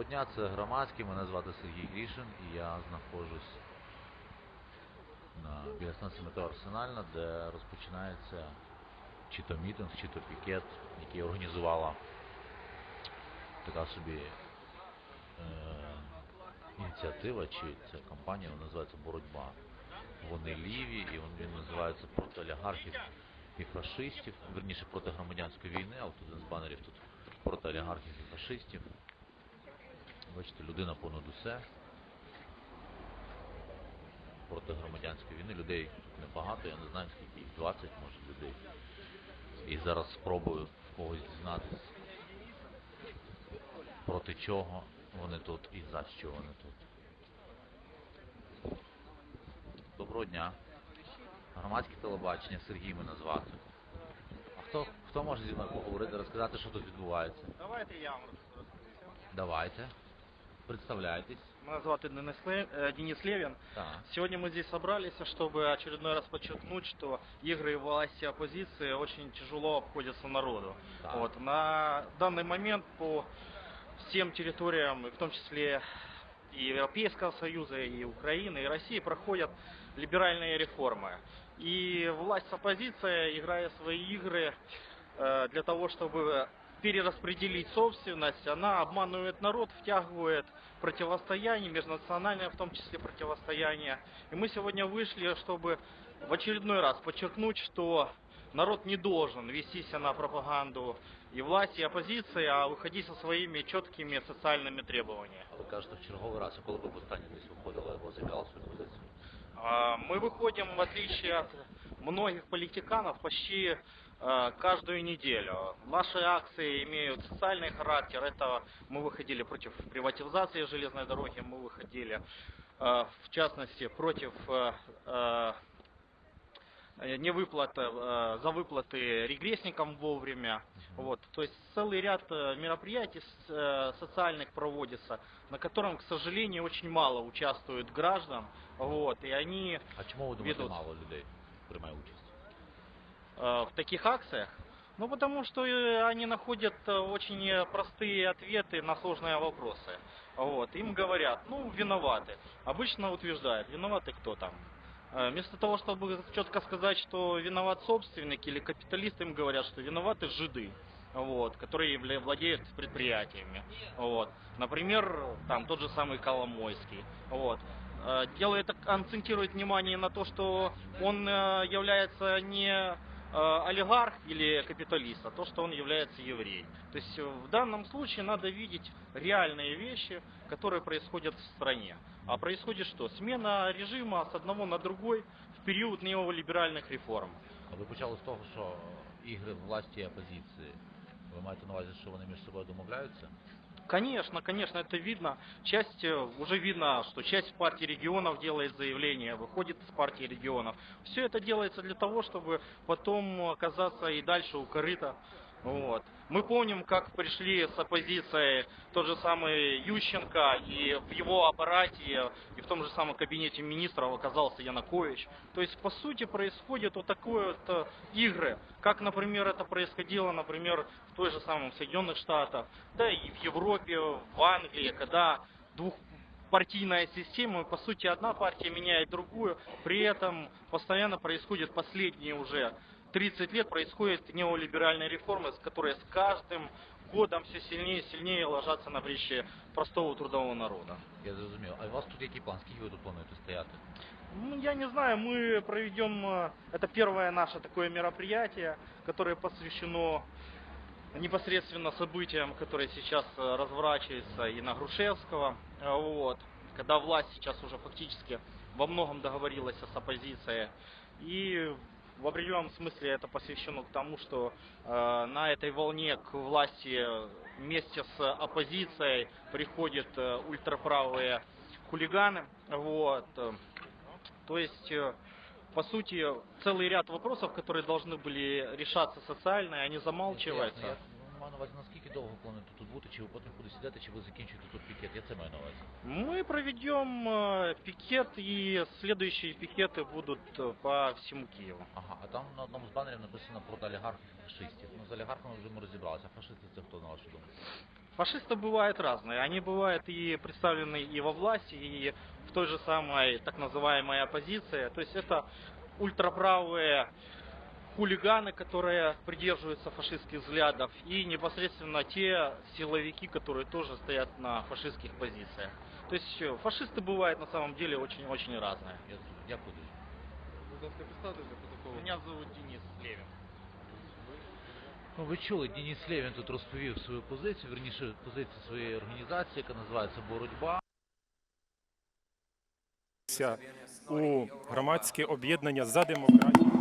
Доброго дня, це громадський. Мене звати Сергій Грішин і я знаходжусь на біля станції метро Арсенальна, де розпочинається чи то мітинг, чи то пікет, який організувала така собі е, ініціатива, чи ця компанія, вона називається Боротьба. Вони ліві і він, називається проти олігархів і фашистів, верніше проти громадянської війни, а от один з банерів тут проти олігархів і фашистів. Бачите, людина понад усе. Проти громадянської війни. Людей тут небагато, я не знаю скільки їх, 20 може людей. І зараз спробую в когось дізнатися, проти чого вони тут і за що вони тут. Доброго дня. Громадське телебачення, Сергій мене звати. А хто, хто може зі мною поговорити, розказати, що тут відбувається? Давайте я вам розкажу. Давайте. Представляйтесь. Меня зовут Денис, э, Левин. Так. Сегодня мы здесь собрались, чтобы очередной раз подчеркнуть, что игры власти и оппозиции очень тяжело обходятся народу. Да. Вот, на данный момент по всем территориям, в том числе и Европейского Союза, и Украины, и России проходят либеральные реформы. И власть с оппозицией, играя свои игры э, для того, чтобы перераспределить собственность, она обманывает народ, втягивает противостояние, межнациональное в том числе противостояние. И мы сегодня вышли, чтобы в очередной раз подчеркнуть, что народ не должен вестись на пропаганду и власти, и оппозиции, а выходить со своими четкими социальными требованиями. А ви кажете в черговий раз, а коли ви в останній десь виходили або заявляли свою позицію? Мы выходим, в отличие от многих политиканов, почти э, каждую неделю. Наши акции имеют социальный характер. Это мы выходили против приватизации железной дороги, мы выходили, э, в частности, против э, э, невыплаты, э, за выплаты регрессникам вовремя. Вот. То есть целый ряд э, мероприятий социальных проводится, на котором, к сожалению, очень мало участвуют граждан. Вот. И они А чому ви думаєте, Ведуть. мало людей приймає участь? э, в таких акциях? Ну, потому что э, они находят э, очень простые ответы на сложные вопросы. Вот. Им говорят, ну, виноваты. Обычно утверждают, виноваты кто там. Вместо того, чтобы четко сказать, что виноват собственник или капиталист, им говорят, что виноваты жиды, вот, которые владеют предприятиями. Вот. Например, там тот же самый Коломойский. Вот. Э, Делает, акцентирует внимание на то, что он э, является не э, олигарх или капиталист, а то, что он является еврей. То есть э, в данном случае надо видеть реальные вещи, которые происходят в стране. А происходит что? Смена режима с одного на другой в период неолиберальных реформ. А ви почали з того, що ігри власті і опозиції. Ви маєте на увазі, що вони між собою домовляються? Конечно, конечно, это видно. Часть, э, уже видно, что часть партии регионов делает заявление, выходит из партии регионов. Все это делается для того, чтобы потом оказаться и дальше у корыта. Вот. Мы помним, как пришли с оппозицией тот же самый Ющенко, и в его аппарате, и в том же самом кабинете министров оказался Янукович. То есть, по сути, происходит вот такое вот э, игры, как, например, это происходило, например, в той же самом Соединенных Штатах, да и в Европе, в Англии, когда двухпартийная система, по сути, одна партия меняет другую, при этом постоянно происходит последние уже 30 лет происходят неолиберальные реформы, с- которые с каждым годом все сильнее и сильнее ложатся на плечи простого трудового народа. Я зрозумів. А у вас тут який план? Скільки ви тут плануєте стояти? Ну, я не знаю, мы проведем, э, это первое наше такое мероприятие, которое посвящено непосредственно событиям, которые сейчас э, разворачиваются и на Грушевского, э, вот, когда власть сейчас уже фактически во многом договорилась с оппозицией. И в определенном смысле это посвящено к тому, что э, на этой волне к власти вместе с оппозицией приходят э, ультраправые хулиганы. Вот. То есть, э, по сути, целый ряд вопросов, которые должны были решаться социально, они замалчиваются Я маю на увазі, наскільки довго плануєте тут бути, чи ви потім кудись сидите, чи ви закінчуєте тут пікет? Я це маю на увазі. Мы проведем э, пикет, и следующие пикеты будут э, по всему Киеву. Ага, а там на одному з банерів написано проти олігархів і фашистів. Ну з олігархами вже ми розібралися. А фашисти це хто на вашу думку? Фашисты бывают разные. Они бывают и представлены и во власти, и в той же самой так называемой оппозиции. То есть это ультраправые хулиганы, которые придерживаются фашистских взглядов, и непосредственно те силовики, которые тоже стоят на фашистских позициях. То есть э, фашисты бывают на самом деле очень-очень разные. Я дякую. дуже. Будь ласка, представте для протоколу. Меня зовут Денис Левин. Ну, ви чули, Денис Левін тут розповів свою позицію, верніше позицію своєї організації, яка називається Боротьба. у громадське об'єднання за демократію.